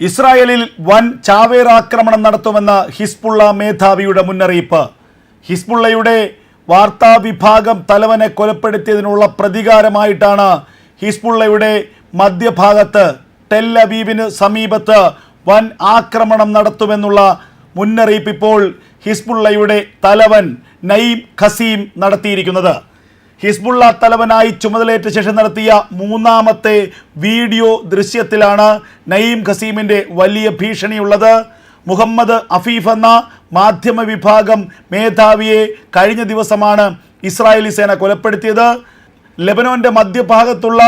ഇസ്രായേലിൽ വൻ ചാവേർ ആക്രമണം നടത്തുമെന്ന ഹിസ്ബുള്ള മേധാവിയുടെ മുന്നറിയിപ്പ്. ഹിസ്ബുള്ളയുടെ വാർത്താ വിഭാഗം തലവനെ കൊലപ്പെടുത്തിയതിനുള്ള പ്രതികാരമായിട്ടാണ് ഹിസ്ബുള്ളയുടെ മധ്യഭാഗത്ത് അവീവിന് സമീപത്ത് വൻ ആക്രമണം നടത്തുമെന്നുള്ള മുന്നറിയിപ്പ് ഇപ്പോൾ ഹിസ്ബുള്ളയുടെ തലവൻ നയീം ഖസീം നടത്തിയിരിക്കുന്നത്. ഹിസ്ബുള്ള തലവനായി ചുമതലയേറ്റ ശേഷം നടത്തിയ മൂന്നാമത്തെ വീഡിയോ ദൃശ്യത്തിലാണ് നയീം ഖസീമിന്റെ വലിയ ഭീഷണിയുള്ളത്. മുഹമ്മദ് അഫീഫ് എന്ന മാധ്യമ വിഭാഗം മേധാവിയെ കഴിഞ്ഞ ദിവസമാണ് ഇസ്രായേലി സേന കൊലപ്പെടുത്തിയത്. ലെബനോന്റെ മധ്യഭാഗത്തുള്ള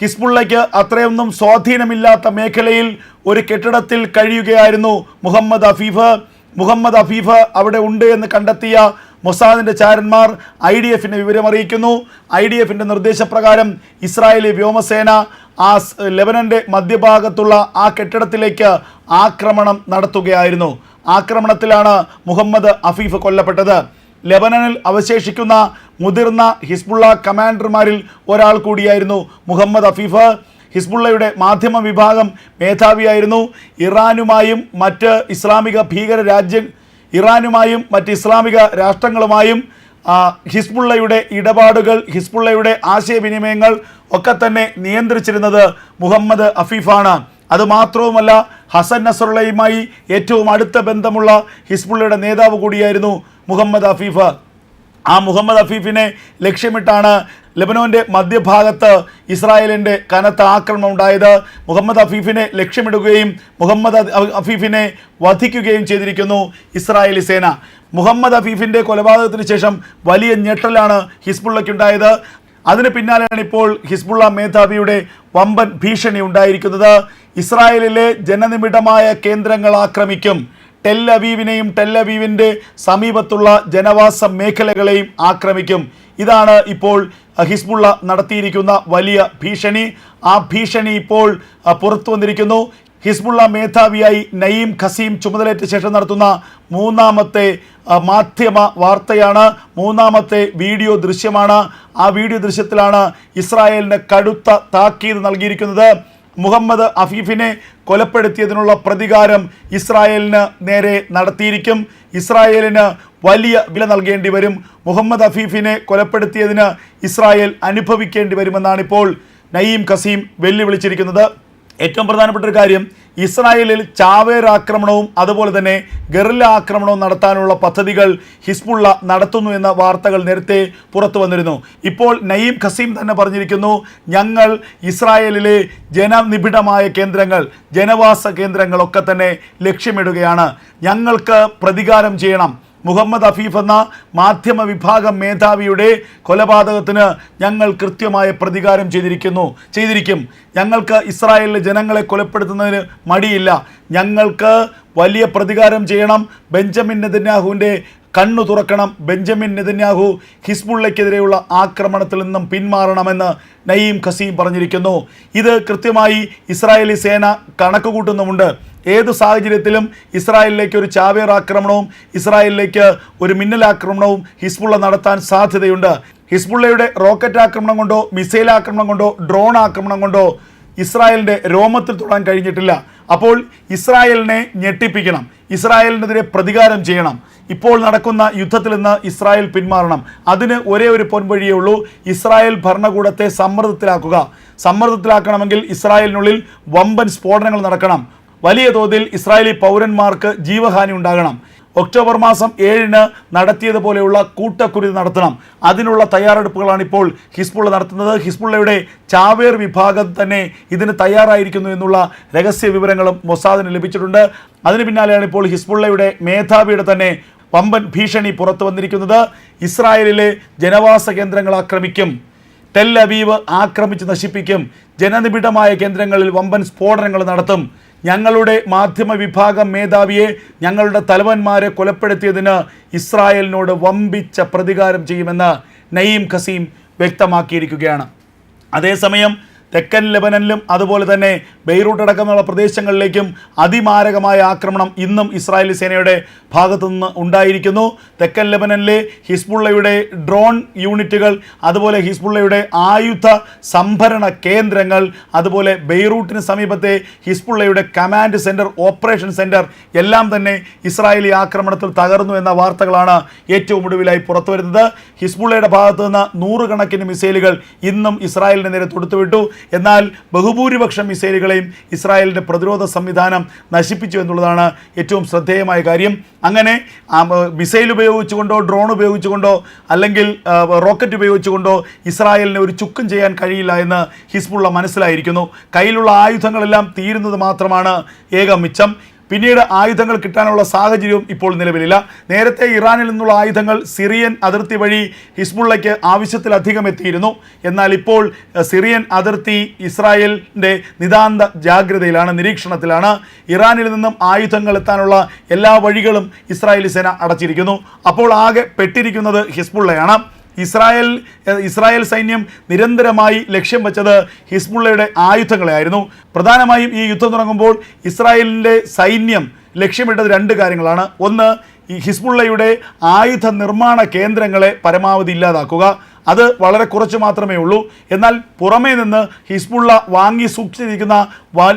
ഹിസ്ബുള്ളയ്ക്ക് അത്രയൊന്നും സ്വാധീനമില്ലാത്ത മേഖലയിൽ ഒരു കെട്ടിടത്തിൽ കഴിയുകയായിരുന്നു മുഹമ്മദ് അഫീഫ്. മുഹമ്മദ് അഫീഫ് അവിടെ ഉണ്ട് എന്ന് കണ്ടെത്തിയ മൊസാദിന്റെ ചാരന്മാർ ഐ ഡി എഫിന്റെ വിവരമറിയിക്കുന്നു. ഐ ഡി എഫിന്റെ നിർദ്ദേശപ്രകാരം ഇസ്രായേലി വ്യോമസേന ആ ലെബനന്റെ മധ്യഭാഗത്തുള്ള ആ കെട്ടിടത്തിലേക്ക് ആക്രമണം നടത്തുകയായിരുന്നു. ആക്രമണത്തിലാണ് മുഹമ്മദ് അഫീഫ് കൊല്ലപ്പെട്ടത്. ലെബനനിൽ അവശേഷിക്കുന്ന മുതിർന്ന ഹിസ്ബുള്ള കമാൻഡർമാരിൽ ഒരാൾ കൂടിയായിരുന്നു മുഹമ്മദ് അഫീഫ്. ഹിസ്ബുള്ളയുടെ മാധ്യമ വിഭാഗം മേധാവിയായിരുന്നു. ഇറാനുമായും മറ്റ് ഇസ്ലാമിക ഭീകര രാജ്യ ഇറാനുമായും മറ്റ് ഇസ്ലാമിക രാഷ്ട്രങ്ങളുമായും ഹിസ്ബുള്ളയുടെ ഇടപാടുകൾ ഹിസ്ബുള്ളയുടെ ആശയവിനിമയങ്ങൾ ഒക്കെ തന്നെ നിയന്ത്രിച്ചിരുന്നത് മുഹമ്മദ് അഫീഫാണ്. അതുമാത്രവുമല്ല ഹസൻ നസറുള്ളയുമായി ഏറ്റവും അടുത്ത ബന്ധമുള്ള ഹിസ്ബുള്ളയുടെ നേതാവ് കൂടിയായിരുന്നു മുഹമ്മദ് അഫീഫ്. ആ മുഹമ്മദ് അഫീഫിനെ ലക്ഷ്യമിട്ടാണ് ലെബനോന്റെ മധ്യഭാഗത്ത് ഇസ്രായേലിന്റെ കനത്ത ആക്രമണം ഉണ്ടായത് മുഹമ്മദ് അഫീഫിനെ ലക്ഷ്യമിടുകയും മുഹമ്മദ് അഫീഫിനെ വധിക്കുകയും ചെയ്തിരിക്കുന്നു ഇസ്രായേലി സേന. മുഹമ്മദ് അഫീഫിന്റെ കൊലപാതകത്തിന് ശേഷം വലിയ ഞെട്ടലാണ് ഹിസ്ബുള്ളയ്ക്കുണ്ടായത് അതിന് പിന്നാലെയാണ് ഇപ്പോൾ ഹിസ്ബുള്ള മേധാവിയുടെ വമ്പൻ ഭീഷണി ഉണ്ടായിരിക്കുന്നത്. ഇസ്രായേലിലെ ജനനിമിടമായ കേന്ദ്രങ്ങൾ ആക്രമിക്കും. ടെൽ അവീവിന്റെ സമീപത്തുള്ള ജനവാസ മേഖലകളെയും ആക്രമിക്കും. ഇതാണ് ഇപ്പോൾ ഹിസ്ബുള്ള നടത്തിയിരിക്കുന്ന വലിയ ഭീഷണി. ആ ഭീഷണി ഇപ്പോൾ പുറത്തു വന്നിരിക്കുന്നു. ഹിസ്ബുള്ള മേധാവിയായി നയീം ഖസീം ചുമതലയേറ്റ ശേഷം നടത്തുന്ന മൂന്നാമത്തെ മാധ്യമ വാർത്തയാണ്. മൂന്നാമത്തെ വീഡിയോ ദൃശ്യമാണ്. ആ വീഡിയോ ദൃശ്യത്തിലാണ് ഇസ്രായേലിന് കടുത്ത താക്കീത് നൽകിയിരിക്കുന്നത്. മുഹമ്മദ് അഫീഫിനെ കൊലപ്പെടുത്തിയതിനുള്ള പ്രതികാരം ഇസ്രായേലിന് നേരെ നടത്തിയിരിക്കും. ഇസ്രായേലിന് വലിയ വില നൽകേണ്ടി വരും. മുഹമ്മദ് അഫീഫിനെ കൊലപ്പെടുത്തിയതിന് ഇസ്രായേൽ അനുഭവിക്കേണ്ടി വരുമെന്നാണ് ഇപ്പോൾ നയീം കസീം വെല്ലുവിളിച്ചിരിക്കുന്നത്. ഏറ്റവും പ്രധാനപ്പെട്ട ഒരു കാര്യം ഇസ്രായേലിൽ ചാവേർ ആക്രമണവും അതുപോലെ തന്നെ ഗറില്ല ആക്രമണവും നടത്താനുള്ള പദ്ധതികൾ ഹിസ്ബുള്ള നടത്തുന്നു എന്ന വാർത്തകൾ നേരത്തെ പുറത്തു വന്നിരുന്നു. ഇപ്പോൾ നയീം ഖസീം തന്നെ പറഞ്ഞിരിക്കുന്നു ഞങ്ങൾ ഇസ്രായേലിലെ ജനനിബിഡമായ കേന്ദ്രങ്ങൾ ജനവാസ കേന്ദ്രങ്ങളൊക്കെ തന്നെ ലക്ഷ്യമിടുകയാണ്. ഞങ്ങൾക്ക് പ്രതികാരം ചെയ്യണം. മുഹമ്മദ് അഫീഫ് എന്ന മാധ്യമ വിഭാഗം മേധാവിയുടെ കൊലപാതകത്തിന് ഞങ്ങൾ കൃത്യമായ പ്രതികാരം ചെയ്തിരിക്കുന്നു. ചെയ്തിരിക്കും. ഞങ്ങൾക്ക് ഇസ്രായേലിലെ ജനങ്ങളെ കൊലപ്പെടുത്തുന്നതിന് മടിയില്ല. ഞങ്ങൾക്ക് വലിയ പ്രതികാരം ചെയ്യണം. ബെഞ്ചമിൻ നെതന്യാഹുവിന്റെ കണ്ണു തുറക്കണം ബെഞ്ചമിൻ നെതന്യാഹു ഹിസ്ബുള്ളയ്ക്കെതിരെയുള്ള ആക്രമണത്തിൽ നിന്നും പിന്മാറണമെന്ന് നയീം ഖസീം പറഞ്ഞിരിക്കുന്നു. ഇത് കൃത്യമായി ഇസ്രായേലി സേന കണക്ക് കൂട്ടുന്നുമുണ്ട് ഏതു സാഹചര്യത്തിലും ഇസ്രായേലിലേക്ക് ഒരു ചാവേർ ആക്രമണവും ഇസ്രായേലിലേക്ക് ഒരു മിന്നലാക്രമണവും ഹിസ്ബുള്ള നടത്താൻ സാധ്യതയുണ്ട്. ഹിസ്ബുള്ളയുടെ റോക്കറ്റ് ആക്രമണം കൊണ്ടോ മിസൈൽ ആക്രമണം കൊണ്ടോ ഡ്രോൺ ആക്രമണം കൊണ്ടോ ഇസ്രായേലിന്റെ രോമത്തിൽ തൊടാൻ കഴിഞ്ഞിട്ടില്ല. അപ്പോൾ ഇസ്രായേലിനെ ഞെട്ടിപ്പിക്കണം. ഇസ്രായേലിനെതിരെ പ്രതികാരം ചെയ്യണം. ഇപ്പോൾ നടക്കുന്ന യുദ്ധത്തിൽ നിന്ന് ഇസ്രായേൽ പിന്മാറണം. അതിന് ഒരേ ഒരു പൊൻവഴിയേ ഉള്ളൂ. ഇസ്രായേൽ ഭരണകൂടത്തെ സമ്മർദ്ദത്തിലാക്കുക. സമ്മർദ്ദത്തിലാക്കണമെങ്കിൽ ഇസ്രായേലിനുള്ളിൽ വമ്പൻ സ്ഫോടനങ്ങൾ നടക്കണം. വലിയ തോതിൽ ഇസ്രായേലി പൗരന്മാർക്ക് ജീവഹാനി ഉണ്ടാകണം. ഒക്ടോബർ മാസം ഏഴിന് നടത്തിയതുപോലെയുള്ള കൂട്ടക്കുരുതി നടത്തണം. അതിനുള്ള തയ്യാറെടുപ്പുകളാണ് ഇപ്പോൾ ഹിസ്ബുള്ള നടത്തുന്നത്. ഹിസ്ബുള്ളയുടെ ചാവേർ വിഭാഗം തന്നെ ഇതിന് തയ്യാറായിരിക്കുന്നു എന്നുള്ള രഹസ്യ വിവരങ്ങളും മൊസാദിന് ലഭിച്ചിട്ടുണ്ട്. അതിന് പിന്നാലെയാണ് ഇപ്പോൾ ഹിസ്ബുള്ളയുടെ മേധാവിയുടെ തന്നെ വമ്പൻ ഭീഷണി പുറത്തു വന്നിരിക്കുന്നത്. ഇസ്രായേലിലെ ജനവാസ കേന്ദ്രങ്ങൾ ആക്രമിക്കും. ടെൽ ആക്രമിച്ച് നശിപ്പിക്കും. ജനനിബിഡമായ കേന്ദ്രങ്ങളിൽ വമ്പൻ സ്ഫോടനങ്ങൾ നടത്തും. ഞങ്ങളുടെ മാധ്യമ വിഭാഗം മേധാവിയെ ഞങ്ങളുടെ തലവന്മാരെ കൊലപ്പെടുത്തിയതിന് ഇസ്രായേലിനോട് വമ്പിച്ച പ്രതികാരം ചെയ്യുമെന്ന് നയീം ഖസീം വ്യക്തമാക്കിയിരിക്കുകയാണ്. അതേസമയം തെക്കൻ ലെബനനിലും അതുപോലെ തന്നെ ബെയ്റൂട്ട് അടക്കമുള്ള പ്രദേശങ്ങളിലേക്കും അതിമാരകമായ ആക്രമണം ഇന്നും ഇസ്രായേലി സേനയുടെ ഭാഗത്തുനിന്ന് ഉണ്ടായിരിക്കുന്നു. തെക്കൻ ലെബനനിലെ ഹിസ്ബുള്ളയുടെ ഡ്രോൺ യൂണിറ്റുകൾ അതുപോലെ ഹിസ്ബുള്ളയുടെ ആയുധ സംഭരണ കേന്ദ്രങ്ങൾ അതുപോലെ ബെയ്റൂട്ടിന് സമീപത്തെ ഹിസ്ബുള്ളയുടെ കമാൻഡ് സെന്റർ ഓപ്പറേഷൻ സെന്റർ എല്ലാം തന്നെ ഇസ്രായേലി ആക്രമണത്തിൽ തകർന്നു എന്ന വാർത്തകളാണ് ഏറ്റവും ഒടുവിലായി പുറത്തുവരുന്നത്. ഹിസ്ബുള്ളയുടെ ഭാഗത്തുനിന്ന് നൂറുകണക്കിന് മിസൈലുകൾ ഇന്നും ഇസ്രായേലിന് നേരെ തൊടുത്തുവിട്ടു. എന്നാൽ ബഹുഭൂരിപക്ഷം മിസൈലുകളെയും ഇസ്രായേലിന്റെ പ്രതിരോധ സംവിധാനം നശിപ്പിച്ചു എന്നുള്ളതാണ് ഏറ്റവും ശ്രദ്ധേയമായ കാര്യം. അങ്ങനെ മിസൈൽ ഉപയോഗിച്ചുകൊണ്ടോ ഡ്രോൺ ഉപയോഗിച്ചുകൊണ്ടോ അല്ലെങ്കിൽ റോക്കറ്റ് ഉപയോഗിച്ചുകൊണ്ടോ ഇസ്രായേലിനെ ഒരു ചുക്കും ചെയ്യാൻ കഴിയില്ല എന്ന് ഹിസ്ബുള്ള മനസ്സിലായിരിക്കുന്നു. കയ്യിലുള്ള ആയുധങ്ങളെല്ലാം തീരുന്നത് മാത്രമാണ് ഏക മിച്ചം. പിന്നീട് ആയുധങ്ങൾ കിട്ടാനുള്ള സാഹചര്യവും ഇപ്പോൾ നിലവിലില്ല. നേരത്തെ ഇറാനിൽ നിന്നുള്ള ആയുധങ്ങൾ സിറിയൻ അതിർത്തി വഴി ഹിസ്ബുള്ളയ്ക്ക് ആവശ്യത്തിലധികം എത്തിയിരുന്നു. എന്നാൽ ഇപ്പോൾ സിറിയൻ അതിർത്തി ഇസ്രായേലിന്റെ നിതാന്ത ജാഗ്രതയിലാണ് നിരീക്ഷണത്തിലാണ്. ഇറാനിൽ നിന്നും ആയുധങ്ങൾ എത്താനുള്ള എല്ലാ വഴികളും ഇസ്രായേലി സേന അടച്ചിരിക്കുന്നു. അപ്പോൾ ആകെ പെട്ടിരിക്കുന്നത് ഹിസ്ബുള്ളയാണ്. ഇസ്രായേൽ ഇസ്രായേൽ സൈന്യം നിരന്തരമായി ലക്ഷ്യം വെച്ചത് ഹിസ്ബുള്ളയുടെ ആയുധങ്ങളെയായിരുന്നു. പ്രധാനമായും ഈ യുദ്ധം തുടങ്ങുമ്പോൾ ഇസ്രായേലിന്റെ സൈന്യം ലക്ഷ്യമിട്ടത് രണ്ട് കാര്യങ്ങളാണ്. ഒന്ന് ഈ ഹിസ്ബുള്ളയുടെ ആയുധ നിർമ്മാണ കേന്ദ്രങ്ങളെ പരമാവധി ഇല്ലാതാക്കുക. അത് വളരെ കുറച്ച് മാത്രമേ ഉള്ളൂ. എന്നാൽ പുറമേ നിന്ന് ഹിസ്ബുള്ള വാങ്ങി സൂക്ഷിച്ചിരിക്കുന്ന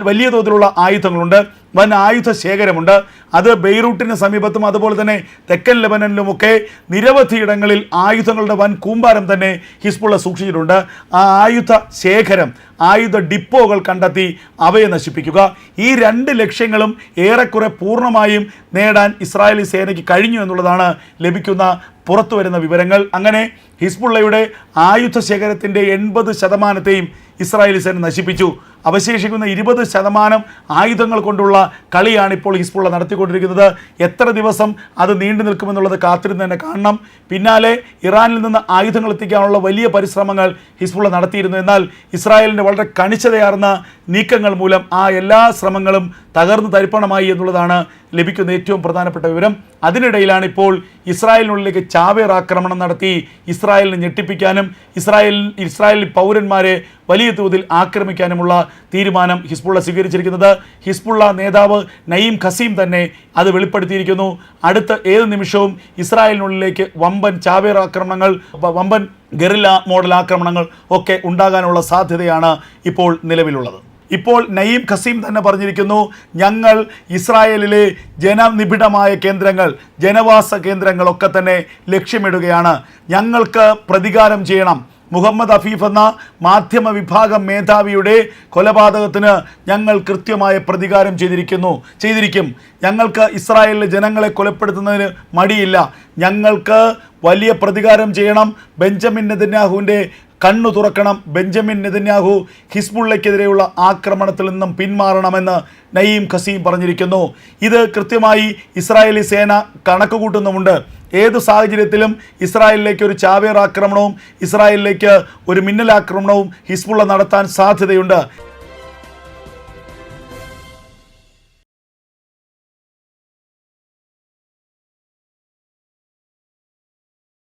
വലിയ തോതിലുള്ള ആയുധങ്ങളുണ്ട്. വൻ ആയുധ ശേഖരമുണ്ട്. അത് ബെയ്റൂട്ടിന് സമീപത്തും അതുപോലെ തന്നെ തെക്കൻ ലെബനനിലുമൊക്കെ നിരവധി ഇടങ്ങളിൽ ആയുധങ്ങളുടെ വൻ കൂമ്പാരം തന്നെ ഹിസ്ബുള്ള സൂക്ഷിച്ചിട്ടുണ്ട്. ആ ആയുധ ശേഖരം ആയുധ ഡിപ്പോകൾ കണ്ടെത്തി അവയെ നശിപ്പിക്കുക. ഈ രണ്ട് ലക്ഷ്യങ്ങളും ഏറെക്കുറെ പൂർണമായും നേടാൻ ഇസ്രായേലി സേനയ്ക്ക് കഴിഞ്ഞു എന്നുള്ളതാണ് ലഭിക്കുന്ന പുറത്തു വരുന്ന വിവരങ്ങൾ. അങ്ങനെ ഹിസ്ബുള്ളയുടെ ആയുധ ശേഖരത്തിന്റെ എൺപത് ശതമാനത്തെയും ഇസ്രായേലി സേന നശിപ്പിച്ചു. അവശേഷിക്കുന്ന ഇരുപത് ശതമാനം ആയുധങ്ങൾ കൊണ്ടുള്ള കളിയാണ് ഇപ്പോൾ ഹിസ്ബുള്ള നടത്തിക്കൊണ്ടിരിക്കുന്നത്. എത്ര ദിവസം അത് നീണ്ടു നിൽക്കുമെന്നുള്ളത് കാത്തിരുന്ന് തന്നെ കാണണം. പിന്നാലെ ഇറാനിൽ നിന്ന് ആയുധങ്ങൾ എത്തിക്കാനുള്ള വലിയ പരിശ്രമങ്ങൾ ഹിസ്ബുള്ള നടത്തിയിരുന്നു. എന്നാൽ ഇസ്രായേലിന്റെ വളരെ കണിച്ചതയാർന്ന നീക്കങ്ങൾ മൂലം ആ എല്ലാ ശ്രമങ്ങളും തകർന്നു തരിപ്പണമായി എന്നുള്ളതാണ് ലഭിക്കുന്ന ഏറ്റവും പ്രധാനപ്പെട്ട വിവരം. അതിനിടയിലാണ് ഇപ്പോൾ ഇസ്രായേലിനുള്ളിലേക്ക് ചാവേർ ആക്രമണം നടത്തി ഇസ്രായേലിനെ ഞെട്ടിപ്പിക്കാനും ഇസ്രായേൽ ഇസ്രായേൽ പൗരന്മാരെ വലിയ തോതിൽ ആക്രമിക്കാനുമുള്ള തീരുമാനം ഹിസ്ബുള്ള സ്വീകരിച്ചിരിക്കുന്നത്. ഹിസ്ബുള്ള നേതാവ് നയീം ഖസീം തന്നെ അത് വെളിപ്പെടുത്തിയിരിക്കുന്നു. അടുത്ത ഏത് നിമിഷവും ഇസ്രായേലിനുള്ളിലേക്ക് വമ്പൻ ചാവേർ ആക്രമണങ്ങൾ വമ്പൻ ഗറില്ല മോഡൽ ആക്രമണങ്ങൾ ഒക്കെ ഉണ്ടാകാനുള്ള സാധ്യതയാണ് ഇപ്പോൾ നിലവിലുള്ളത്. ഇപ്പോൾ നയീം ഖസീം തന്നെ പറഞ്ഞിരിക്കുന്നു ഞങ്ങൾ ഇസ്രായേലിലെ ജനനിബിഡമായ കേന്ദ്രങ്ങൾ ജനവാസ കേന്ദ്രങ്ങളൊക്കെ തന്നെ ലക്ഷ്യമിടുകയാണ്. ഞങ്ങൾക്ക് പ്രതികാരം ചെയ്യണം. മുഹമ്മദ് അഫീഫ് എന്ന മാധ്യമ വിഭാഗം മേധാവിയുടെ കൊലപാതകത്തിന് ഞങ്ങൾ കൃത്യമായ പ്രതികാരം ചെയ്തിരിക്കുന്നു. ചെയ്തിരിക്കും. ഞങ്ങൾക്ക് ഇസ്രായേലിലെ ജനങ്ങളെ കൊലപ്പെടുത്തുന്നതിന് മടിയില്ല. ഞങ്ങൾക്ക് വലിയ പ്രതികാരം ചെയ്യണം. ബെഞ്ചമിൻ നെതന്യാഹുവിന്റെ കണ്ണു തുറക്കണം ബെഞ്ചമിൻ നെതന്യാഹു ഹിസ്ബുള്ളയ്ക്കെതിരെയുള്ള ആക്രമണത്തിൽ നിന്നും പിന്മാറണമെന്ന് നയീം ഖസീം പറഞ്ഞിരിക്കുന്നു. ഇത് കൃത്യമായി ഇസ്രായേലി സേന കണക്ക് ഏത് സാഹചര്യത്തിലും ഇസ്രായേലിലേക്ക് ഒരു ചാവേർ ആക്രമണവും ഇസ്രായേലിലേക്ക് ഒരു മിന്നലാക്രമണവും ഹിസ്ബുള്ള നടത്താൻ സാധ്യതയുണ്ട്.